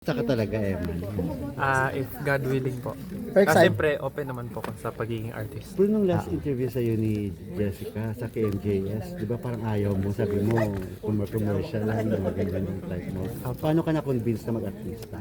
Saka talaga, Eman. Ah, if God willing po. Kasi excited- siyempre, open naman po ako sa pagiging artist. Pero nung last interview sa'yo ni Jessica sa KMJS, di ba parang ayaw mo, sabi mo, commercial lang, na maganda yung type mo. Paano ka na-convince na mag-artista?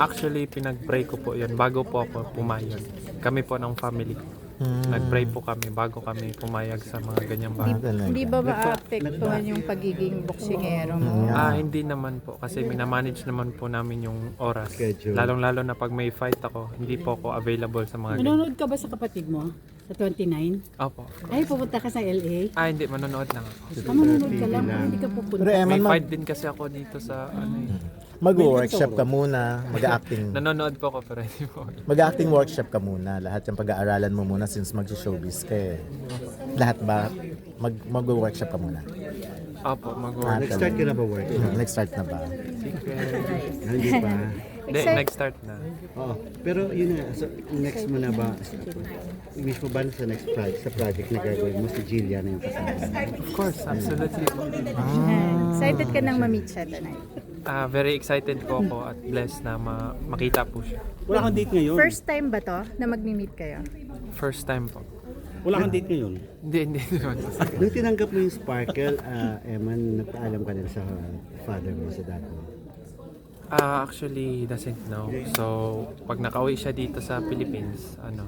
Actually, pinag-pray ko po yun bago po ako pumayag. Kami po ng family. Nag-pray po kami bago kami pumayag sa mga ganyang bagay. Hindi ba maapektuhan yung pagiging boksingero mo? Ah, hindi naman po. Kasi minamanage naman po namin yung oras. Schedule. Lalong-lalo na pag may fight ako, hindi po ako available sa mga ganyan. Manonood ka ba sa kapatid mo? Sa 29? Opo. Ay, pupunta ka sa LA? Ah, hindi. Manonood lang ako. Ah, manonood ka lang, hindi ka pupunta. May fight din kasi ako dito sa ano eh. Mag-workshop ka muna, mag-acting. Nanonood po ako pero hindi po. Mag-acting workshop ka muna. Lahat yung pag-aaralan mo muna since mag-showbiz ka eh. Lahat ba? Mag- mag-workshop ka muna. Opo, mag Ah, Nag-start ka na ba work? Hmm, Nag-start na ba? Ah, Hindi pa. Hindi, Excited- nag-start na. Oo. Pero yun na, so, next mo na ba, wish mo ba sa next project, sa project na gagawin mo, si Jillian na yung kasama? Of course, absolutely po. Excited ka nang ma-meet siya tonight. Ah, very excited po ako at blessed na ma- makita po siya. Wala kang date ngayon. First time ba to na mag-meet kayo? First time po. Wala kang date ngayon. Hindi, hindi naman. Nung tinanggap mo yung Sparkle, ah, Eman, nagpaalam ka din sa father mo, sa dad mo. Ah, actually, he doesn't know. So, pag nakauwi siya dito sa Philippines, ano,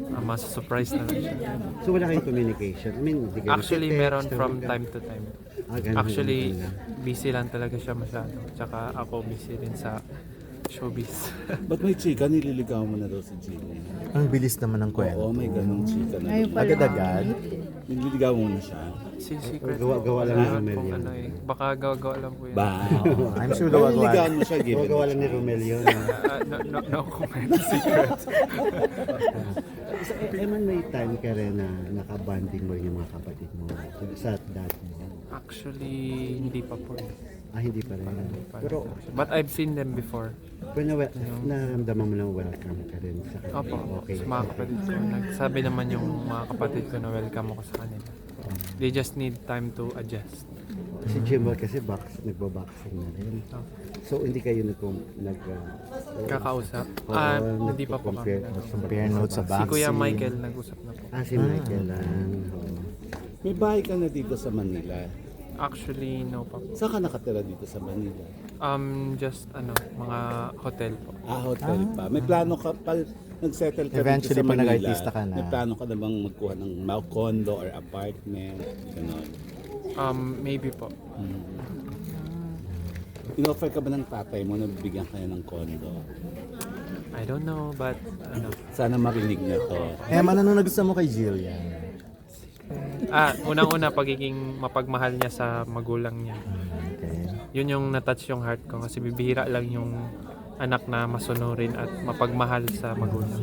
uh, mas-surprise na lang siya. So wala kayong communication? I mean, hindi kayo Actually, nagte-text, meron from time to time. Ah, ganun Actually, lang. busy lang talaga siya masyado. Tsaka ako busy din sa showbiz. Ba't may chika? Nililigaw mo na daw si Jillian. Ang bilis naman ng Oo, kwento. may ganong chika na. Ngayon pa lang. Agad-agad. Nililigaw mo na siya. si Secret. Gawa-gawa lang ni Romel yan. Ano, eh. Baka gawa-gawa lang po yan. Ba? Oo, I'm sure gawa-gawa. mo siya, given Gawa the lang ni. Romel yun. No, no, no comment. Secret. So, eh, Eman, may time ka rin na nakabanding mo rin yung mga kapatid mo sa dad mo. Actually, hindi pa po. Ah, hindi pa rin. Pero, But I've seen them before. pero na, naramdaman mo lang welcome ka rin sa kanila. Opo, Okay. sa mga kapatid ko. Nagsabi naman yung mga kapatid ko na welcome ako sa kanila. They just need time to adjust. Si Jimbo kasi box, nagbo-boxing na rin. So, hindi kayo nag... nag uh, Kakausap? Ah, hindi pa po compare- kami. Compare notes sa Si boxing. Kuya Michael nag-usap na po. Ah, si Michael lang. Oo. May bahay ka na dito sa Manila. Actually, no pa po. Saan ka nakatira dito sa Manila? Um, just ano, mga hotel po. Ah, hotel pa. May plano ka pa, nag-settle ka Eventually, dito sa pag Manila. nag-artista ka na. May plano ka na bang magkuha ng mga condo or apartment? Ganon. Um, maybe po. In-offer ka ba ng tatay mo na bibigyan ka niya ng condo? I don't know, but ano. Sana marinig na to. Eman, ano nagustuhan mo kay Jillian? Ah, unang-una, pagiging mapagmahal niya sa magulang niya. Okay. Yun yung natouch yung heart ko kasi bibihira lang yung anak na masunurin at mapagmahal sa magulang.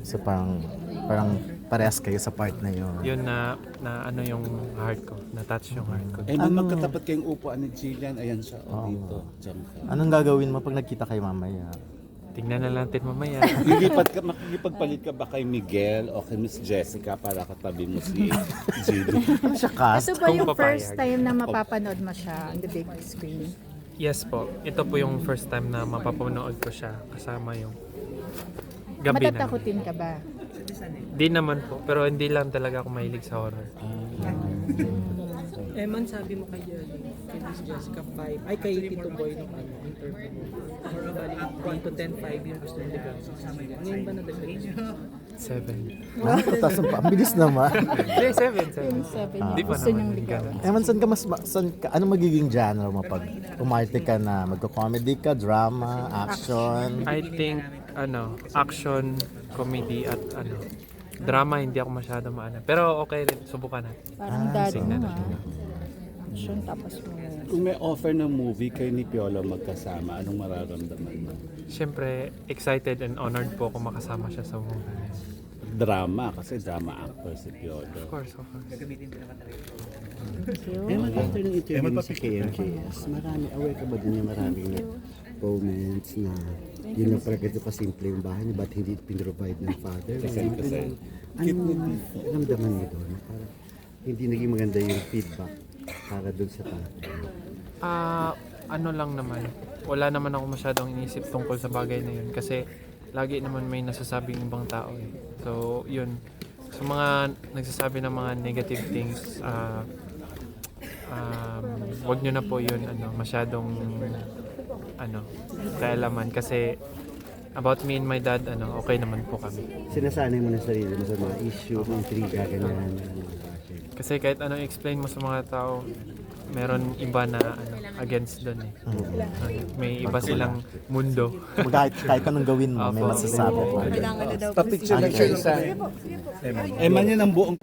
So parang, parang parehas kayo sa part na yun. Yun na, na ano yung heart ko, na-touch yung heart ko. Eh, ano? magkatapat kayong upuan ni Jillian, ayan siya, o dito. Ka. Anong gagawin mo pag nagkita kayo mamaya? Tingnan na natin mamaya. Lilipat ka, makikipagpalit ka ba kay Miguel o kay Miss Jessica para katabi mo si Jillian? Ano siya cast? Ito ba Kung yung papayag. first time na mapapanood mo siya on the big screen? Yes po. Ito po yung first time na mapapanood ko siya kasama yung gabi na. Matatakutin ka ba? Di naman po. Pero hindi lang talaga ako mahilig sa horror. Eh, man sabi mo kay, kay Miss Jessica 5, ay kay Tito Boy nung ano, interview mo. Or bali, 1 to 10, 5 yung gusto nila gawin. Ngayon ba nadagdag niya? Seven. Ah, tatas ang pa. Ang bilis naman. Hindi, seven. Seven. Seven. Di pa Gusto niyang naman. Eman, saan ka mas, ma- saan ka, ano magiging genre mo pag umarte ka na? Magko-comedy ka, drama, action? I think, ano, action, comedy, at ano, drama hindi ako masyado maana. Pero okay rin, subukan natin. Parang dad tingnan mo ah. Action tapos mo. Kung may offer ng movie kay ni Piolo magkasama, anong mararamdaman mo? Siyempre, excited and honored po ako makasama siya sa movie. Drama, kasi drama actor si Piolo. Of course, of course. Eman, after ng interview mo sa KMJS, marami, aware ka ba din yung maraming comments na yun lang pala ganito kasimple yung bahay niya, ba't hindi pinrovide ng father? Kasal, kasal. Anong ramdaman niyo doon? Parang hindi naging maganda yung feedback para doon sa tatay. Ah, ano lang naman, wala naman ako masyadong inisip tungkol sa bagay na yun kasi lagi naman may nasasabing ibang tao eh. So, yun. Sa mga nagsasabi ng mga negative things, ah um, wag nyo na po yun ano, masyadong ano, kaalaman kasi about me and my dad, ano, okay naman po kami. Sinasanay mo na sarili mo sa mga issue, mga intriga, ganyan. Kasi kahit ano explain mo sa mga tao, meron iba na ano, against doon eh. Ano, May iba silang mundo. kahit, kahit anong gawin mo, may Opo. masasabi mo. Pa-picture lang siya isa. Eman yan ang buong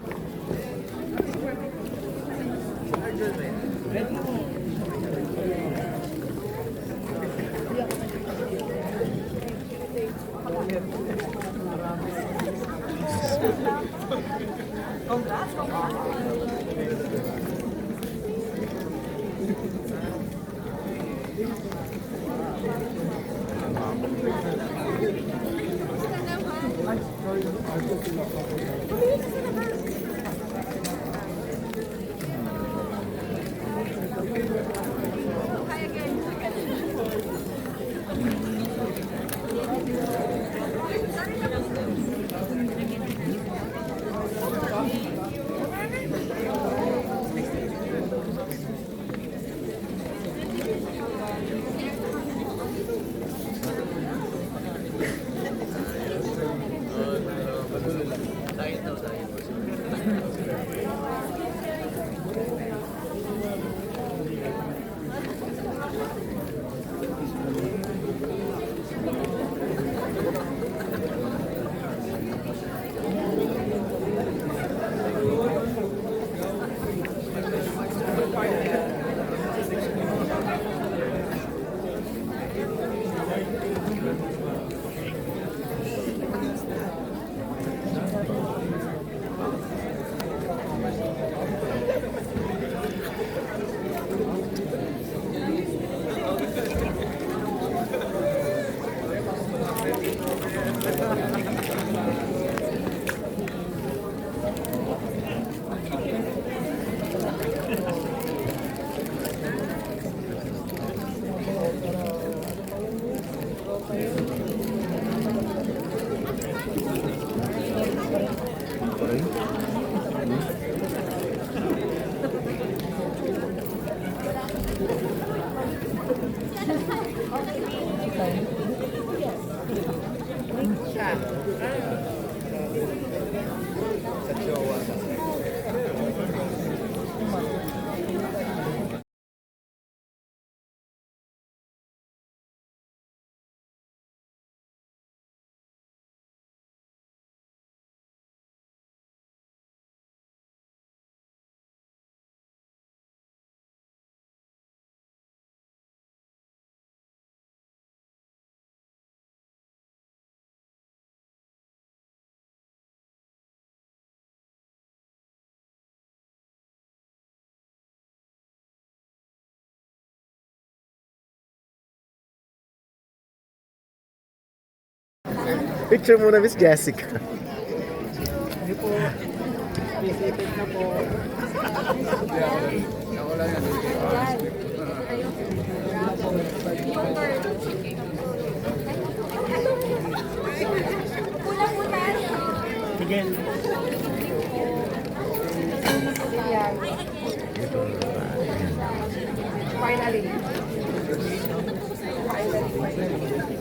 Picture muna, Miss Jessica. Hindi po. Visited na po. Ako lang Finally. Finally.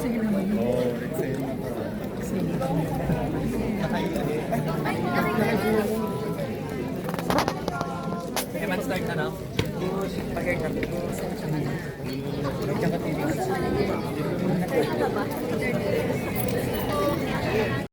sige naman. Oo, excited na para. Okay, man, na now. Pagkain ka. Pagkain ka. Pagkain ka. Pagkain ka.